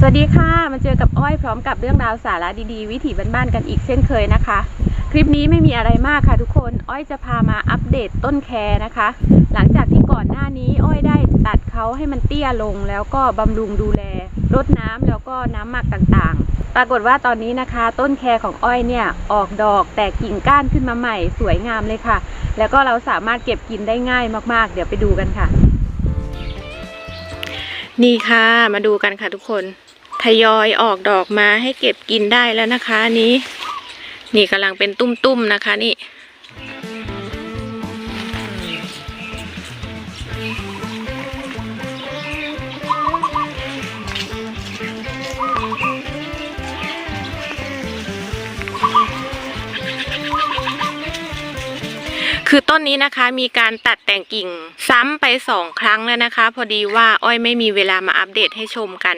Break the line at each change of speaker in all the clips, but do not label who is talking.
สวัสดีค่ะมาเจอกับอ้อยพร้อมกับเรื่องราวสาระดีๆ วิถีบ้านๆกันอีกเช่นเคยนะคะ คลิปนี้ไม่มีอะไรมากค่ะทุกคนอ้อยจะพามาอัปเดตต้นแคนะคะ หลังจากที่ก่อนหน้านี้อ้อยได้ตัดเขาให้มันเตี้ยลงแล้วก็บำรุงดูแลรดน้ำแล้วก็น้ำหมักต่างๆ ปรากฏว่าตอนนี้นะคะ ต้นแคของอ้อยเนี่ยออกดอกแตกกิ่งก้านขึ้นมาใหม่สวยงามเลยค่ะ แล้วก็เราสามารถเก็บกินได้ง่ายมากๆ เดี๋ยวไปดูกันค่ะ นี่ค่ะมาดูกันค่ะทุกคน ทยอยออกดอกมาให้เก็บกินได้แล้วนะคะนี้ นี่กำลังเป็นตุ้มๆนะคะนี่คือต้นนี้นะคะมีการตัดแต่งกิ่งซ้ำไปสองครั้งแล้วนะคะ พอดีว่าอ้อยไม่มีเวลามาอัปเดตให้ชมกัน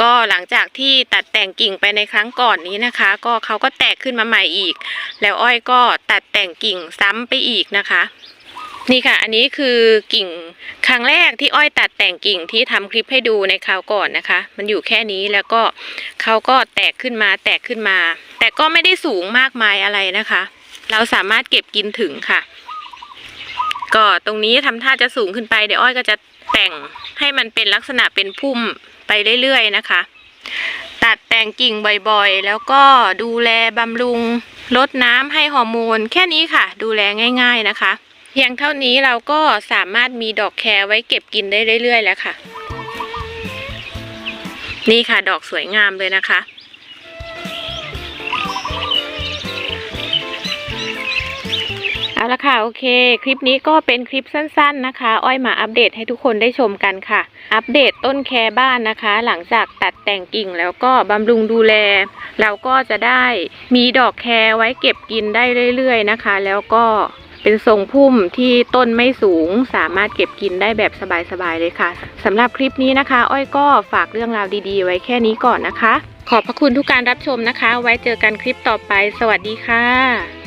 ก็หลังจากที่ตัดแต่งกิ่งไปในครั้งก่อนนี้นะคะ ก็เขาก็แตกขึ้นมาใหม่อีก แล้วอ้อยก็ตัดแต่งกิ่งซ้ำไปอีกนะคะ นี่ค่ะ อันนี้คือกิ่งครั้งแรกที่อ้อยตัดแต่งกิ่งที่ทำคลิปให้ดูในคราวก่อนนะคะ มันอยู่แค่นี้แล้วก็เขาก็แตกขึ้นมาแตกขึ้นมา แต่ก็ไม่ได้สูงมากมายอะไรนะคะ เราสามารถเก็บกินถึงค่ะ ก็ตรงนี้ทำท่าจะสูงขึ้นไปเดี๋ยวอ้อยก็จะแต่งให้มันเป็นลักษณะเป็นพุ่มไปเรื่อยๆนะคะ ตัดแต่งกิ่งบ่อยๆ แล้วก็ดูแลบำรุงลดน้ำให้ฮอร์โมน แค่นี้ค่ะ ดูแลง่าย ๆนะคะเพียงเท่านี้เราก็สามารถมีดอกแครไว้เก็บกินได้เรื่อยๆแล้วค่ะ นี่ค่ะดอกสวยงามเลยนะคะ ละค่ะโอเค คลิปนี้ก็เป็นคลิปสั้น ๆนะคะ อ้อยมาอัปเดตให้ทุกคนได้ชมกันค่ะ อัปเดตต้นแคบ้านนะคะ หลังจากตัดแต่งกิ่งแล้วก็บำรุงดูแล เราก็จะได้มีดอกแคไว้เก็บกินได้เรื่อย ๆนะคะ แล้วก็เป็นทรงพุ่มที่ต้นไม่สูงสามารถเก็บกินได้แบบสบายๆเลยค่ะสำหรับคลิปนี้นะคะ อ้อยก็ฝากเรื่องราวดีๆ ไว้แค่นี้ก่อนนะคะ ขอบพระคุณทุกการรับชมนะคะ ไว้เจอกันคลิปต่อไป สวัสดีค่ะ